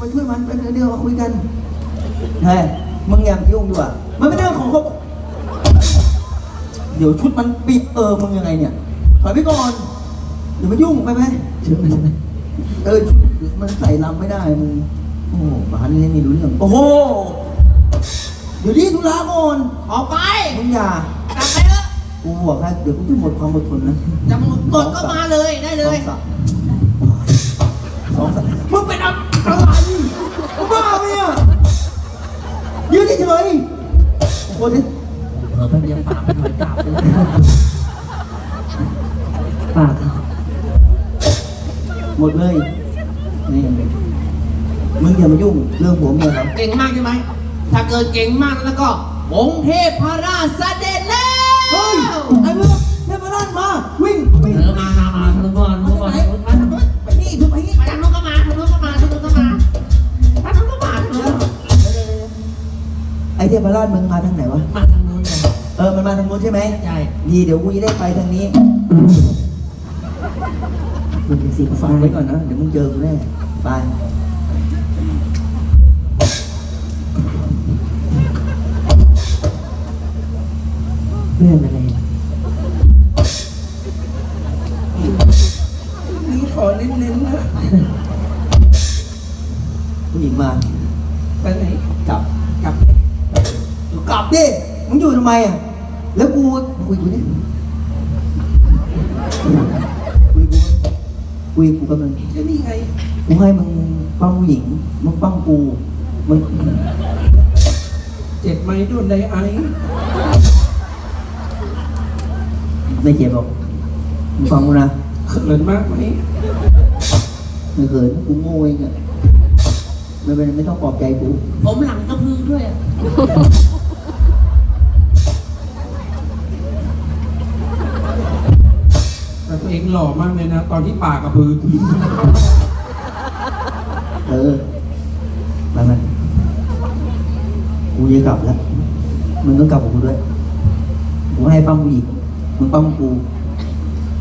มาช่วยมันไปเดี๋ยวมาคุยกันเฮ้ยมึงอย่ามายุ่งดีกว่ามันไม่เรื่องของเขาเดี๋ยวชุดมันปิดเออมึงยังไงเนี่ยถอยไปก่อนเดี๋ยวมายุ่งไปไหมเชื่อไหมใช่ไหมเออชุดมันใส่ลำไม่ได้มึงโอ้โหบ้านนี้ไม่รู้เรื่องโอ้โหเดี๋ยวนี้ธุระก่อนออกไปมึงอย่ากลับไปเถอะกูบอกให้เดี๋ยวกูจะหมดความอดทนนะจะหมดกดก็มาเลยได้เลย ยืนเฉยๆคนนี้เออแป๊บเดียวปากมันหน่อยกลับเลยปากหมดเลยนี่มึงอย่ามายุ่งเรื่องผัวเมียเราเก่งมากใช่ไหม ถ้าเกิดเก่งมากแล้วก็องค์เทพพระราชเสด็จแล้ว เฮ้ยไอ้เพื่อน ไอ้เทพราชมึงมาทางไหนวะ มาทางนู้นเลยเออ มันมาทางนู้นใช่ไหมใช่ดีเดี๋ยวกูจะได้ไปทางนี้มึงเป็นสิฟังไว้ก่อนนะ เดี๋ยวมึงเจอกูแน่ ไป เรื่องอะไร ทำไมอะ แล้วกูคุยกูเนี่ยคุยกูคุยกูกำลังก็นี่ไง กูให้มึงปั้มผู้หญิง มึงปั้มกู มึง เจ็บไหมโดนไดไอไม่เจ็บหรอกมึงฟังกูนะเขินมากไหมไม่เขินกูโง่เองอะไม่เป็นไรไม่ต้องปลอบใจกู ผมหลังกระพือด้วยอะ ล่อมากเลยนะ ตอนที่ปากกับพื้นเออไปไหมกูจะกลับแล้ว มึงต้องกลับกับกูด้วย กูให้ปั้มผู้หญิงมึงปั้มกู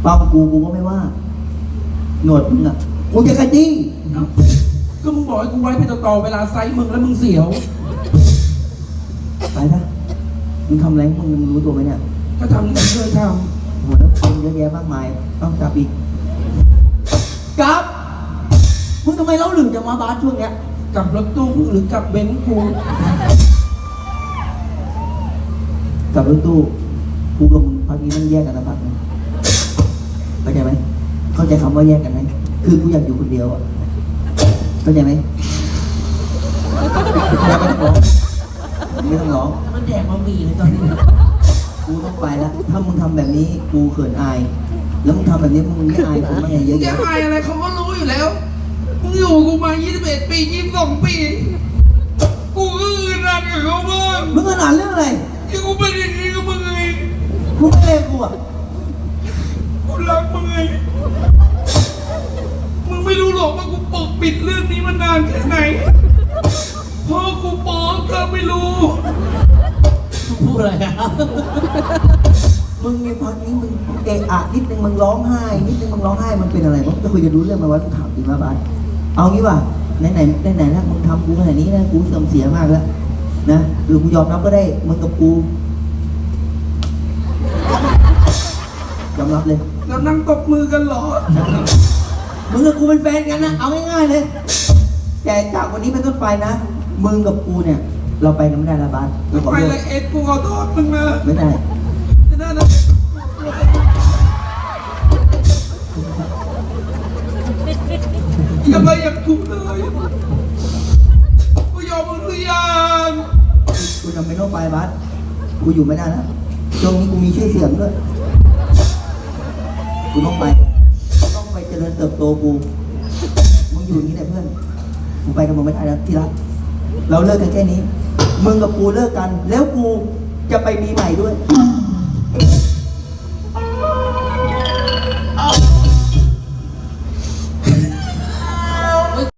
ปั้มกูกูก็ไม่ว่า หนวดมึงอะ กูจะกระจี้เอ้าก็มึงบอกให้กูไว้เป็นต่อๆเวลาไซส์มึงแล้วมึงเสียว ไปซะมึงทำอะไรของมึงมึงรู้ตัวไหมเนี่ย ก็ทำที่เคยท โหแล้วคนเยอะแยะมากมายต้องกลับอีกกลับมึงทำไมเล่าหลึงจะมาบาสช่วงเนี้ยำกับรถตู้หรือกับเบนซ์กูกลับรถตู้กูกับมึงพักนี้ต้องแยกกันนะพักนึงเข้าใจไหมเข้าใจคำว่าแยกกันไหมคือกูอยากอยู่คนเดียวอะเข้าใจไหมอย่าไม่ต้องร้องไม่ต้องร้องมันแดกบะหมี่เลยตอนนี้กูต้อง ไปแล้วถ้ามึงทำแบบนี้กูเขินอาย แล้วมึงทำแบบนี้มึงไม่อายผมบ้างไงเยมึอะงจะแยะอายอะไรเขาก็รู้อยู่แล้ว มึงอยู่กูมา 21 ปี 22 ปี กูก็อึดอัดกับเขาบ้างมึงขนาดเรื่องอะไรที่กูเป็นอย่างนี้กับมึงไงมึงไม่เลวกูอะกูรักมึงไง มึงไม่รู้หรอกว่ากูปกปิดเรื่องนี้มานานแค่ไหนเพราะกูปองเธอไม่รู้ พูดอะไรอะมึงในพักนี้ มึงเอะอะนิดนึงมึงร้องไห้ นิดนึงมึงร้องไห้มันเป็นอะไรมึงจะคุยกันรู้เรื่องไหมวะกูถามจริงว่าบาสเอางี้ป่ะไหนไหนไหนไหนๆนะมึงทำกูขนาดนี้นะกูเสื่อมเสียมากแล้วนะหรือกูยอมรับก็ได้มึงกับกูยอมรับเลยแล้วนั่งตบมือกันเหรอ มึงกับกูเป็นแฟนกันนะ เอาง่ายๆเลย แต่จากวันนี้เป็นต้นไปนะ มึงกับกูเนี่ย เราไปกันไม่ได้และบาสกูขอไปโทเลษยเอ็ดกูขอโทษมึงนะไม่ได้ ไม่ได้นะ กูเลยกูยอมมึงหรือยังกูจำเป็นต้องไปบัสกูอยู่ไม่ได้แล้วช่วงนี้กูมีชื่อเสียงด้วย กูต้องไป ต้องไปเจริญเติบโตกู มึงอยู่อย่างนี้แหละเพื่อน กูไปกับมึงไม่ได้แล้วที่รัก เราเลิกกันแค่นี้ มึงกับกูเลิกกัน แล้วกูจะไปมีใหม่ด้วย